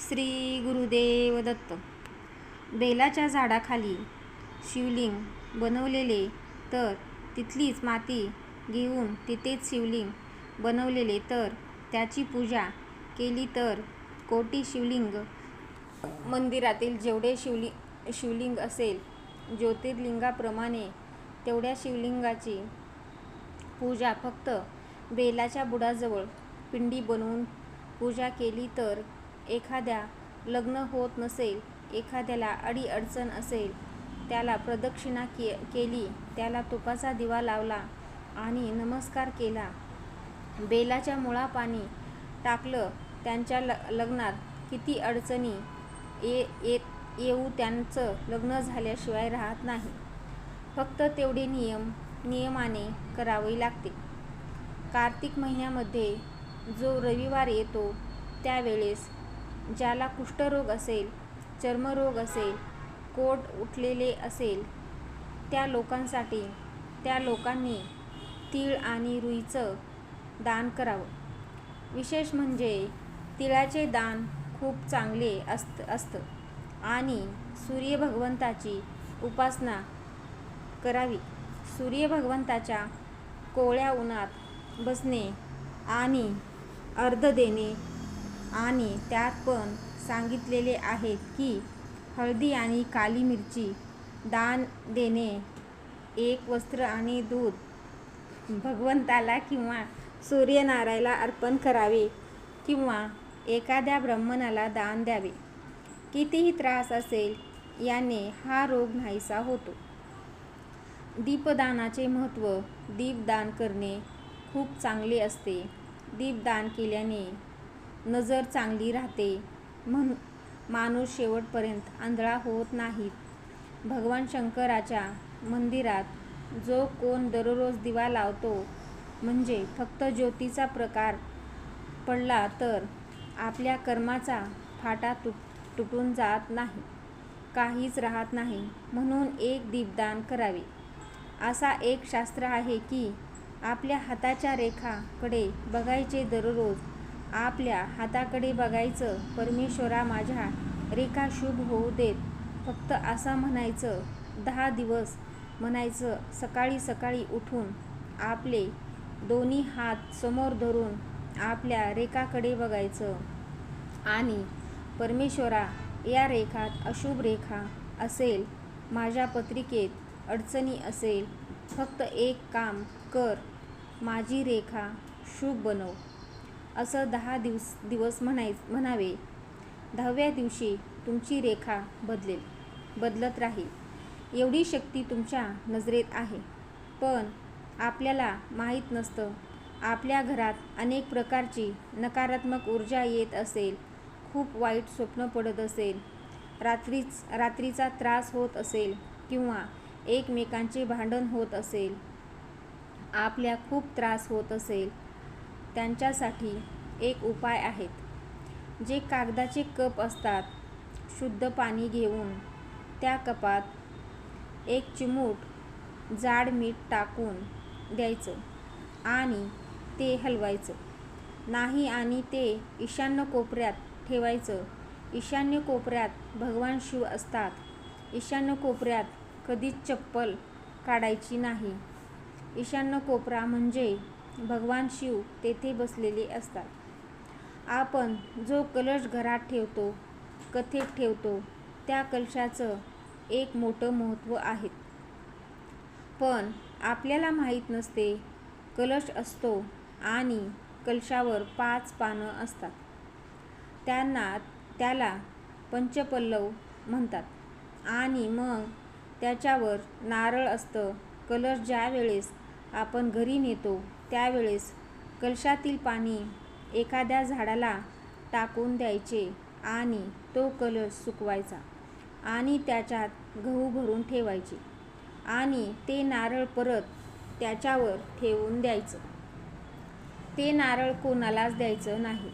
श्री गुरुदेव दत्त. बेलाच्या झाडाखाली शिवलिंग बनवलेले तर तिथलीच माती घेऊन तिथेच शिवलिंग बनवलेले तर त्याची पूजा केली तर कोटी शिवलिंग मंदिरातील जेवढे शिवलिंग शिवलिंग असेल ज्योतिर्लिंगाप्रमाणे तेवढ्या शिवलिंगाची पूजा फक्त बेलाच्या बुडाजवळ पिंडी बनवून पूजा केली तर एखाद्या लग्न होत नसेल एखाद्याला अडीअडचण असेल त्याला प्रदक्षिणा के केली त्याला तुपाचा दिवा लावला आणि नमस्कार केला. बेलाच्या मुळापाणी टाकलं त्यांच्या ल लग्नात किती अडचणी ये येत येऊ त्यांचं लग्न झाल्याशिवाय राहत नाही. फक्त तेवढे नियम नियमाने करावे लागते. कार्तिक महिन्यामध्ये जो रविवार येतो त्यावेळेस ज्याला कुष्ठरोग असेल चर्मरोग असेल कोट उठलेले असेल त्या लोकांसाठी त्या लोकांनी तीळ आणि रुईचं दान करावं. विशेष म्हणजे तिळाचे दान खूप चांगले असत असतं आणि सूर्यभगवंताची उपासना करावी. सूर्यभगवंताच्या कोवळ्या उन्हात बसणे आणि अर्ध देणे आणि त्यात पण सांगितलेले आहेत की हळदी आणि काली मिरची दान देणे एक वस्त्र आणि दूध भगवंताला किंवा सूर्यनारायला अर्पण करावे किंवा एखाद्या ब्राह्मणाला दान द्यावे. कितीही त्रास असेल याने हा रोग नाहीसा होतो. दीपदानाचे महत्त्व दीपदान करणे खूप चांगले असते. दीपदान केल्याने नजर चांगली राहते. म्हण माणूस शेवटपर्यंत आंधळा होत नाहीत भगवान शंकराच्या मंदिरात जो कोण दररोज दिवा लावतो म्हणजे फक्त ज्योतीचा प्रकार पडला तर आपल्या कर्माचा फाटा तुट तुटून जात नाही काहीच राहत नाही. म्हणून एक दीपदान करावे. असा एक शास्त्र आहे की आपल्या हाताच्या रेखाकडे बघायचे दररोज आपल्या हाताकडे बघायचं परमेश्वरा माझ्या रेखा शुभ होऊ देत. फक्त असं म्हणायचं दहा दिवस म्हणायचं सकाळी सकाळी उठून आपले दोन्ही हात समोर धरून आपल्या रेखाकडे बघायचं. आणि परमेश्वरा या रेखात अशुभ रेखा असेल माझ्या पत्रिकेत अडचणी असेल फक्त एक काम कर माझी रेखा शुभ बनव. असं दहा दिवस दिवस म्हणाय म्हणावे. दहाव्या दिवशी तुमची रेखा बदलेल बदलत राहील. एवढी शक्ती तुमच्या नजरेत आहे. पण आपल्याला माहीत नसतं आपल्या घरात अनेक प्रकारची नकारात्मक ऊर्जा येत असेल खूप वाईट स्वप्न पडत असेल रात्रीच रात्रीचा त्रास होत असेल किंवा एकमेकांचे भांडण होत असेल आपल्या खूप त्रास होत असेल त्यांच्यासाठी एक उपाय आहेत. जे कागदाचे कप असतात शुद्ध पाणी घेऊन त्या कपात एक चिमूट जाड मीठ टाकून द्यायचं आणि ते हलवायचं. नाही आणि ते ईशान्य कोपऱ्यात ठेवायचं. ईशान्य कोपऱ्यात भगवान शिव असतात. ईशान्य कोपऱ्यात कधीच चप्पल काढायची नाही. ईशान्य कोपरा म्हणजे भगवान शिव तेथे बसलेले असतात. आपण जो कलश घरात ठेवतो कथेत ठेवतो त्या कलशाचं एक मोठं महत्त्व आहे. पण आपल्याला माहीत नसते कलश असतो आणि कलशावर पाच पानं असतात. त्यांना त्याला पंचपल्लव म्हणतात आणि मग त्याच्यावर नारळ असतं. कलश ज्या वेळेस आपण घरी नेतो त्यावेळेस कलशातील पाणी एखाद्या झाडाला टाकून द्यायचे आणि तो कलश सुकवायचा आणि त्याच्यात गहू भरून ठेवायचे आणि ते नारळ परत त्याच्यावर ठेवून द्यायचं. ते नारळ कोणालाच द्यायचं नाही.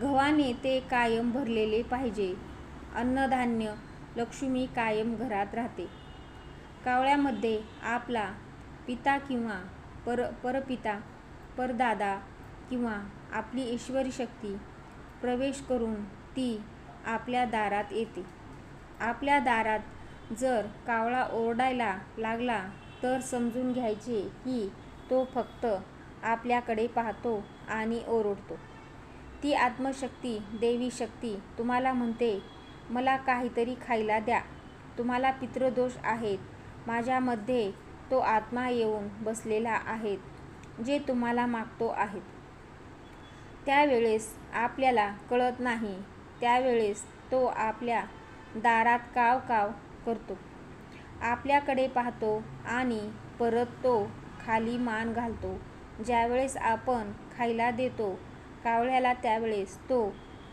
गव्हाने ते कायम भरलेले पाहिजे. अन्नधान्य लक्ष्मी कायम घरात राहते. कावळ्यामध्ये आपला पिता किंवा पर परपिता परदादा किंवा आपली ईश्वरी शक्ती प्रवेश करून ती आपल्या दारात येते. आपल्या दारात जर कावळा ओरडायला लागला तर समजून घ्यायचे की तो फक्त आपल्याकडे पाहतो आणि ओरडतो. ती आत्मशक्ती देवी शक्ती तुम्हाला म्हणते मला काहीतरी खायला द्या. तुम्हाला पितृदोष आहेत. माझ्यामध्ये तो आत्मा येऊन बसलेला आहेत जे तुम्हाला मागतो आहेत. त्यावेळेस आपल्याला कळत नाही त्यावेळेस तो आपल्या दारात काव काव करतो. आपल्याकडे पाहतो आणि परत तो खाली मान घालतो. ज्यावेळेस आपण खायला देतो कावळ्याला त्यावेळेस तो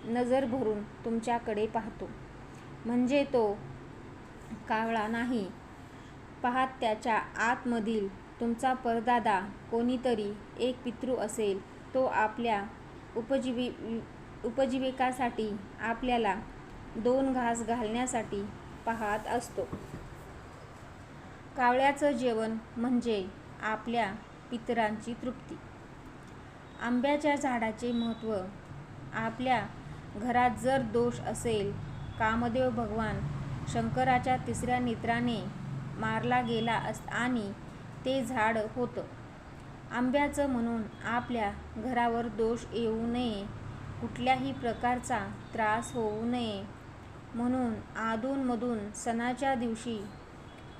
नजर भरून तुमच्याकडे पाहतो. म्हणजे तो कावळा नाही पाहत त्याच्या आतमधील तुमचा परदादा कोणीतरी एक पितृ असेल तो आपल्या उपजीवी उपजीविकासाठी आपल्याला दोन घास घालण्यासाठी पाहत असतो. कावळ्याचं जेवण म्हणजे आपल्या पितरांची तृप्ती. आंब्याच्या झाडाचे महत्त्व आपल्या घरात जर दोष असेल कामदेव भगवान शंकराच्या तिसऱ्या नेत्राने मारला गेला अस आणि ते झाड होतं. आंब्याचं म्हणून आपल्या घरावर दोष येऊ नये. कुठल्याही प्रकारचा त्रास होऊ नये. म्हणून अधूनमधून सणाच्या दिवशी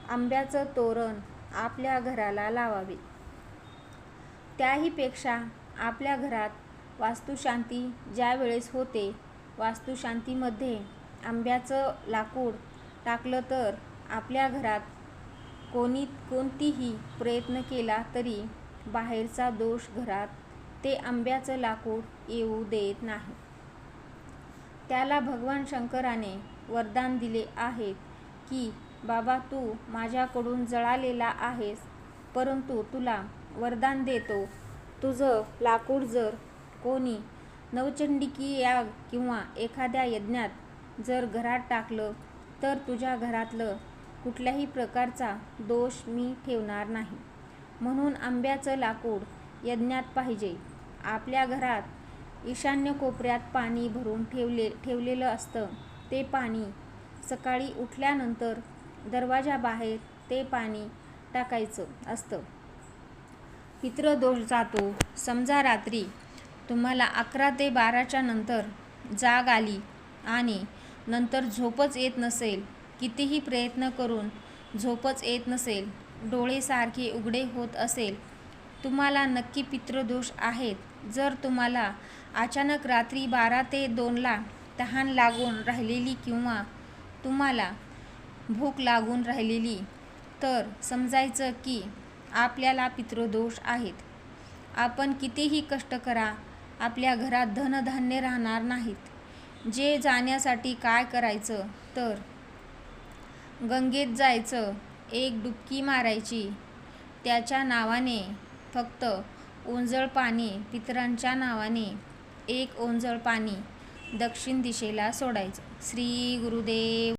आंब्याचं तोरण आपल्या घराला लावावे. त्याहीपेक्षा आपल्या घरात वास्तुशांती ज्या वेळेस होते वास्तुशांतीमध्ये आंब्याचं लाकूड टाकलं तर आपल्या घरात कोणी कोणतीही प्रयत्न केला तरी बाहेरचा दोष घरात ते आंब्याचं लाकूड येऊ देत नाही. त्याला भगवान शंकराने वरदान दिले आहेत की बाबा तू माझ्याकडून जळालेला आहेस परंतु तुला वरदान देतो. तुझं लाकूड जर कोणी नवचंडिकी याग किंवा एखाद्या यज्ञात जर घरात टाकलं तर तुझ्या घरातलं कुठल्याही प्रकारचा दोष मी ठेवणार नाही. म्हणून आंब्याचं लाकूड यज्ञात पाहिजे. आपल्या घरात ईशान्य कोपऱ्यात पाणी भरून ठेवले ठेवलेलं असतं. ते पाणी सकाळी उठल्यानंतर दरवाजाबाहेर ते पाणी टाकायचं असतं. पितृदोष जातो. समजा रात्री तुम्हाला अकरा ते बाराच्या नंतर जाग आली आणि नंतर झोपच येत नसेल कितीही प्रयत्न करून झोपच येत नसेल डोळे सारखे उघडे होत असेल तुम्हाला नक्की पितृदोष आहेत. जर तुम्हाला अचानक रात्री बारा ते दोनला तहान लागून राहिलेली किंवा तुम्हाला भूक लागून राहिलेली तर समजायचं की आपल्याला पितृदोष आहेत. आपण कितीही कष्ट करा आपल्या घरात धनधान्य राहणार नाहीत. जे जाण्यासाठी काय करायचं तर गंगेत जायचं एक डुबकी मारायची. त्याच्या नावाने फक्त ओंजळ पाणी पितरांच्या नावाने एक ओंजळ पाणी दक्षिण दिशेला सोडायचं. श्री गुरुदेव.